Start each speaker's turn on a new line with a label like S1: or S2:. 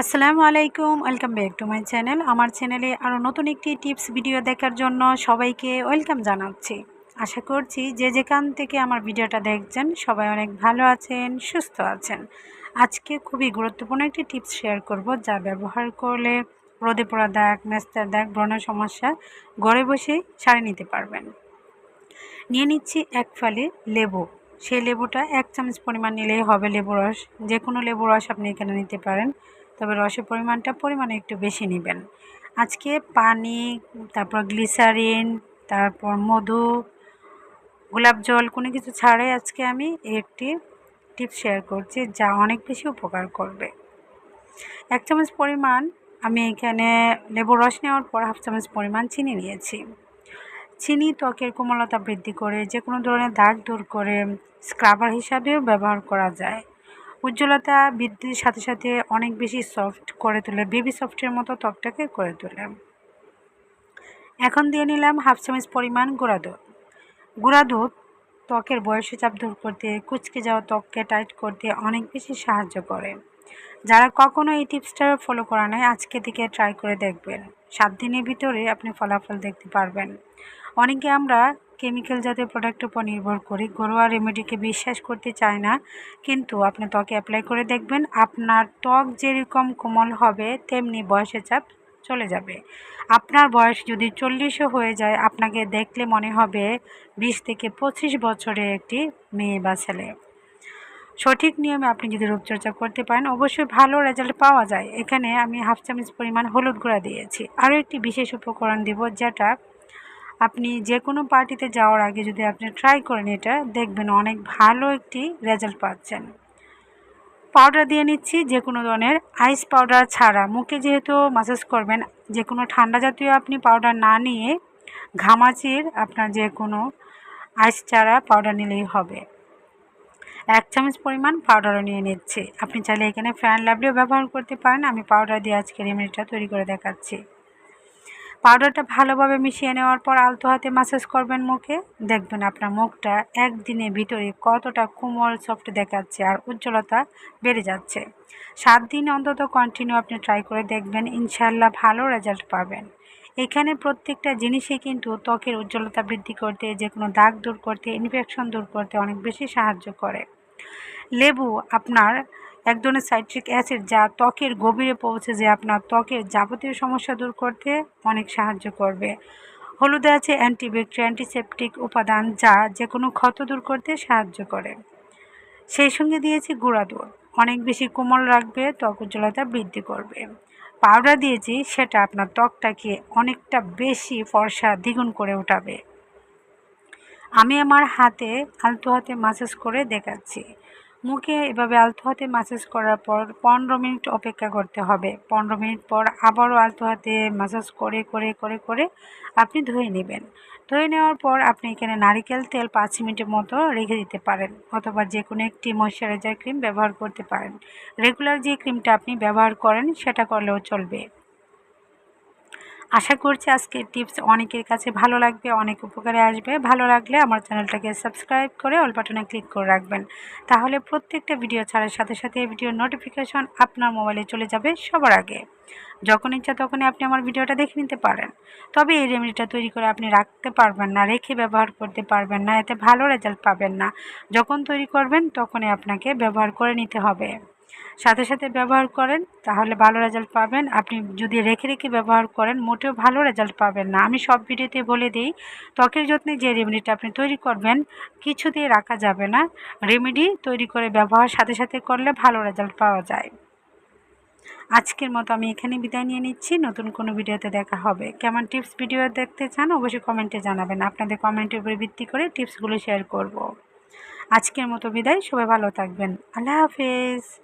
S1: আসসালামু আলাইকুম, welcome back to my channel. আমার চ্যানেলে আরও নতুন একটি টিপস ভিডিও দেখার জন্য সবাইকে ওয়েলকাম জানাচ্ছি। আশা করছি যে যেখান থেকে আমার ভিডিওটা দেখছেন, সবাই অনেক ভালো আছেন, সুস্থ আছেন। আজকে খুবই গুরুত্বপূর্ণ একটি টিপস শেয়ার করব, যা ব্যবহার করলে রোদে পড়া দাগ, মেস্তার দাগ, ব্রণের সমস্যা ঘরে বসে সারে নিতে পারবেন। নিয়ে নিচ্ছি এক ফালি লেবু। সেই লেবুটা এক চামচ পরিমাণ নিলেই হবে লেবু রস। যে কোনো লেবু রস আপনি এখানে নিতে পারেন। তবে রসের পরিমাণটা পরিমাণে একটু বেশি নেবেন। আজকে পানি, তারপর গ্লিসারিন, তারপর মধু, গোলাপ জল, কোনো কিছু ছাড়াই আজকে আমি একটি টিপ শেয়ার করছি যা অনেক বেশি উপকার করবে। এক চামচ পরিমাণ আমি এখানে লেবু রস নেওয়ার পর হাফ চামচ পরিমাণ চিনি নিয়েছি। চিনি, ত্বকের কোমলতা বৃদ্ধি করে যে কোনো ধরনের দাগ দূর করে স্ক্রাবার হিসাবেও ব্যবহার করা যায়। উজ্জ্বলতা বৃদ্ধির সাথে সাথে অনেক বেশি সফট করে তোলে বেবি সফটের মতো ত্বকটাকে করে তোলে এখন দিয়ে নিলাম হাফ চামচ পরিমাণ গুঁড়া দুধ। গুঁড়া দুধ ত্বকের বয়সে চাপ দূর করতে, কুচকে যাওয়া ত্বককে টাইট করতে অনেক বেশি সাহায্য করে। যারা কখনো এই টিপসটা ফলো করা নেয় আজকে থেকে ট্রাই করে দেখবেন। সাত দিনের ভিতরে আপনি ফলাফল দেখতে পারবেন। অনেকে আমরা কেমিক্যাল জাতীয় প্রোডাক্টের উপর নির্ভর করি। ঘরোয়া রেমেডিকে বিশ্বাস করতে চায় না, কিন্তু আপনি ত্বকে অ্যাপ্লাই করে দেখবেন, আপনার ত্বক যেরকম কোমল হবে, তেমনি বয়সের চাপ চলে যাবে। আপনার বয়স যদি চল্লিশও হয়ে যায়, আপনাকে দেখলে মনে হবে বিশ থেকে পঁচিশ বছরের একটি মেয়ে বা ছেলে। সঠিক নিয়মে আপনি যদি রূপচর্চা করতে পারেন, অবশ্যই ভালো রেজাল্ট পাওয়া যায়। এখানে আমি হাফ চামচ পরিমাণ হলুদ গুঁড়া দিয়েছি। আরও একটি বিশেষ উপকরণ দিব, যেটা আপনি যে কোনো পার্টিতে যাওয়ার আগে যদি আপনি ট্রাই করেন এটা, দেখবেন অনেক ভালো একটি রেজাল্ট পাচ্ছেন। পাউডার দিয়ে নিচ্ছি যে কোনো ধরনের আইস পাউডার ছাড়া। মুখে যেহেতু মাসাজ করবেন, যে কোনো ঠান্ডা জাতীয় আপনি পাউডার না নিয়ে ঘামাচির আপনার যে কোনো আইস ছাড়া পাউডার নিলেই হবে। এক চামচ পরিমাণ পাউডারও নিয়ে নিচ্ছি। আপনি চাইলে এখানে ফ্যান লাভলিও ব্যবহার করতে পারেন। আমি পাউডার দিয়ে আজকে রেমেডিটা তৈরি করে দেখাচ্ছি। পাউডারটা ভালোভাবে মিশিয়ে নেওয়ার পর আলতো হাতে মাসাজ করবেন মুখে। দেখবেন আপনার মুখটা একদিনের ভিতরে কতটা কোমল সফট দেখাচ্ছে আর উজ্জ্বলতা বেড়ে যাচ্ছে। সাত দিন অন্তত কন্টিনিউ আপনি ট্রাই করে দেখবেন ইনশাল্লাহ ভালো রেজাল্ট পাবেন। এখানে প্রত্যেকটা জিনিসে কিন্তু ত্বকের উজ্জ্বলতা বৃদ্ধি করতে যে কোনো দাগ দূর করতে ইনফেকশন দূর করতে অনেক বেশি সাহায্য করে। লেবু আপনার এক ধরনের সাইট্রিক অ্যাসিড যা ত্বকের গভীরে পৌঁছে যে আপনার ত্বকের যাবতীয় সমস্যা দূর করতে অনেক সাহায্য করবে। হলুদে আছে অ্যান্টিব্যাকটেরিয়া অ্যান্টিসেপটিক উপাদান যা যে কোনো ক্ষত দূর করতে সাহায্য করে। সেই সঙ্গে দিয়েছি গুঁড়া দুধ। অনেক বেশি কোমল রাখবে, ত্বক উজ্জ্বলতা বৃদ্ধি করবে। পাউডার দিয়েছি, সেটা আপনার ত্বকটাকে অনেকটা বেশি ফর্সা, দ্বিগুণ করে উঠাবে। আমি আমার হাতে, আলতো হাতে মাসাজ করে দেখাচ্ছি। মুখে এভাবে আলতো হাতে মাসাজ করার পর পনেরো মিনিট অপেক্ষা করতে হবে। পনেরো মিনিট পর আবারও আলতো হাতে মাসাজ করে করে করে করে আপনি ধুয়ে নেবেন। ধুয়ে নেওয়ার পর আপনি এখানে নারিকেল তেল পাঁচ মিনিটের মতো রেখে দিতে পারেন অথবা যে কোনো একটি ময়শ্চারাইজার ক্রিম ব্যবহার করতে পারেন। রেগুলার যে ক্রিমটা আপনি ব্যবহার করেন সেটা করলেও চলবে। আশা করছি আজকের টিপস অনেকের কাছে ভালো লাগবে, অনেক উপকারে আসবে। ভালো লাগলে আমার চ্যানেলটাকে সাবস্ক্রাইব করে অল বাটনে ক্লিক করে রাখবেন। তাহলে প্রত্যেকটা ভিডিও ছাড়ার সাথে সাথে এই ভিডিওর নোটিফিকেশন আপনার মোবাইলে চলে যাবে সবার আগে। যখন ইচ্ছা তখনই আপনি আমার ভিডিওটা দেখে নিতে পারেন। তবে এই রেমেডিটা তৈরি করে আপনি রাখতে পারবেন না, রেখে ব্যবহার করতে পারবেন না, এতে ভালো রেজাল্ট পাবেন না। যখন তৈরি করবেন তখনই আপনাকে ব্যবহার করে নিতে হবে। সাথে সাথে ব্যবহার করেন, তাহলে ভালো রেজাল্ট পাবেন। আপনি যদি রেখে রেখে ব্যবহার করেন, মোটেও ভালো রেজাল্ট পাবেন না। আমি সব ভিডিওতে বলে দিই, ত্বকের যত্নে যে রেমেডিটা আপনি তৈরি করবেন, কিছু দিয়ে রাখা যাবে না। রেমেডি তৈরি করে ব্যবহার সাথে সাথে করলে ভালো রেজাল্ট পাওয়া যায়। আজকের মতো আমি এখানে বিদায় নিয়ে নিচ্ছি। নতুন কোনো ভিডিওতে দেখা হবে। কেমন টিপস ভিডিও দেখতে চান, অবশ্যই কমেন্টে জানাবেন। আপনাদের কমেন্টের উপরে ভিত্তি করে টিপসগুলো শেয়ার করব। আজকের মতো বিদায়। সবাই ভালো থাকবেন। আল্লাহ হাফেজ।